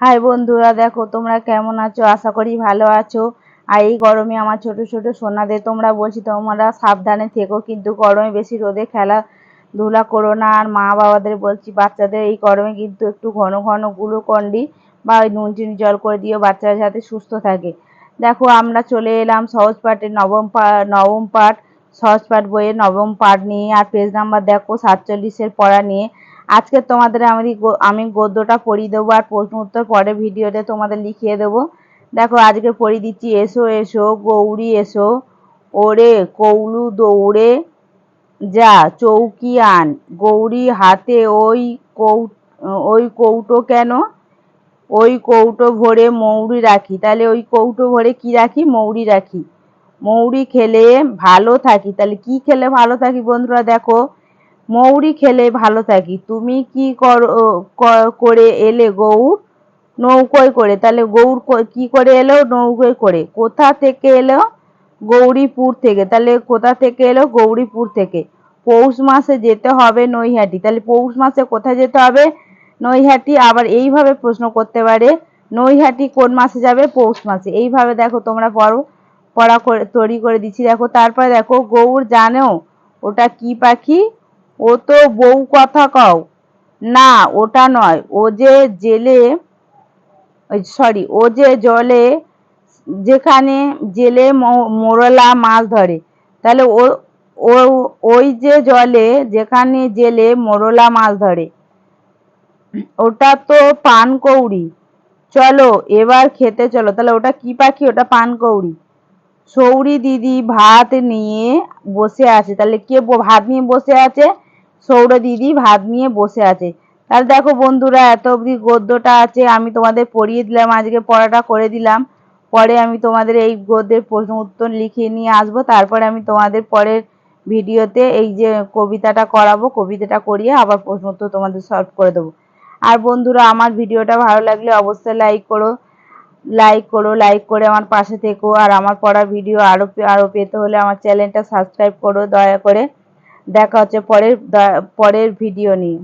High বন্ধুরা, দেখো তোমরা কেমন আছো? আশা করি ভালো আছো। আর এই গরমে আমার ছোট ছোট সোনাদের তোমরা বলছি, তোমরা সাবধানে থেকো, কিন্তু গরমে বেশি রোদে খেলাধুলা করো না। আর মা বাবাদের বলছি, বাচ্চাদের এই গরমে কিন্তু একটু ঘন ঘন গ্লুকন্ডি বা ওই নুন চিনি জল করে দিও, বাচ্চারা যাতে সুস্থ থাকে। দেখো আমরা চলে এলাম সহজ পাঠের নবম পা, নবম পাঠ, সহজ পাঠ বইয়ের নবম পাঠ নিয়ে। আর পেজ নাম্বার দেখো সাতচল্লিশের পড়া নিয়ে। আজকে তোমাদের আমি আমি গদ্যটা পড়িয়ে দেবো আর প্রশ্ন উত্তর পরে ভিডিওতে তোমাদের লিখিয়ে দেবো। দেখো, আজকে পড়িয়ে দিচ্ছি, এসো এসো, গৌরী, এসো। ওরে, কৌলু দৌড়ে যা চৌকি আন গৌরী হাতে ওই কৌ, ওই কৌটো কেন? ওই কৌটো ভরে মৌরি রাখি। তাহলে ওই কৌটো ভরে কি রাখি? মৌরি রাখি। মৌরি খেলে ভালো থাকি। তাহলে কি খেলে ভালো থাকি বন্ধুরা দেখো। মৌরি খেলে ভালো থাকি। তুমি কি করে এলে গৌর? নৌকোয় করে। তাহলে গৌর কি করে এলো? নৌকোয় করে। কোথা থেকে এলো? গৌরীপুর থেকে। তাহলে কোথা থেকে এলো? গৌরীপুর থেকে। পৌষ মাসে যেতে হবে নৈহাটি। তাহলে পৌষ মাসে কোথায় যেতে হবে? নৈহাটি। আবার এইভাবে প্রশ্ন করতে পারে, নৈহাটি কোন মাসে যাবে? পৌষ মাসে। এইভাবে দেখো তোমরা পড়ো পড়া করে, তৈরি করে দিচ্ছি। দেখো, তারপরে দেখো গৌর জানো ওটা কি পাখি? ও তো বউ কথা কও। না, ওটা নয়। ও যে জেলে সরি, ও যে জলে, যেখানে জেলে মোরলা মাছ ধরে। তাহলে ও ওই যে জলে, যেখানে জেলে মোরলা মাছ ধরে। ওটা তো পানকৌড়ি চলো, এবার খেতে চলো। তাহলে ওটা কি পাখি? ওটা পানকৌড়ি সৌরি দিদি ভাত নিয়ে বসে আছে। তাহলে কে ভাত নিয়ে বসে আছে? সৌর দিদি ভাত নিয়ে বসে আছে। তাহলে দেখো বন্ধুরা, এত অবধি গদ্যটা আছে, আমি তোমাদের পড়িয়ে দিলাম, আজকে পড়াটা করে দিলাম। পরে আমি তোমাদের এই গদ্যের প্রশ্ন উত্তর লিখিয়ে নিয়ে আসব। তারপরে আমি তোমাদের পরের ভিডিওতে এই যে কবিতাটা করাবো, কবিতাটা করিয়ে আবার প্রশ্ন উত্তর তোমাদের সলভ করে দেবো। আর বন্ধুরা, আমার ভিডিওটা ভালো লাগলে অবশ্যই লাইক করো লাইক করো, লাইক করে আমার পাশে থেকো। আর আমার পড়া ভিডিও আরও আরও পেতে হলে আমার চ্যানেলটা সাবস্ক্রাইব করো, দয়া করে। দেখা হচ্ছে পরের পরের ভিডিও নিয়ে।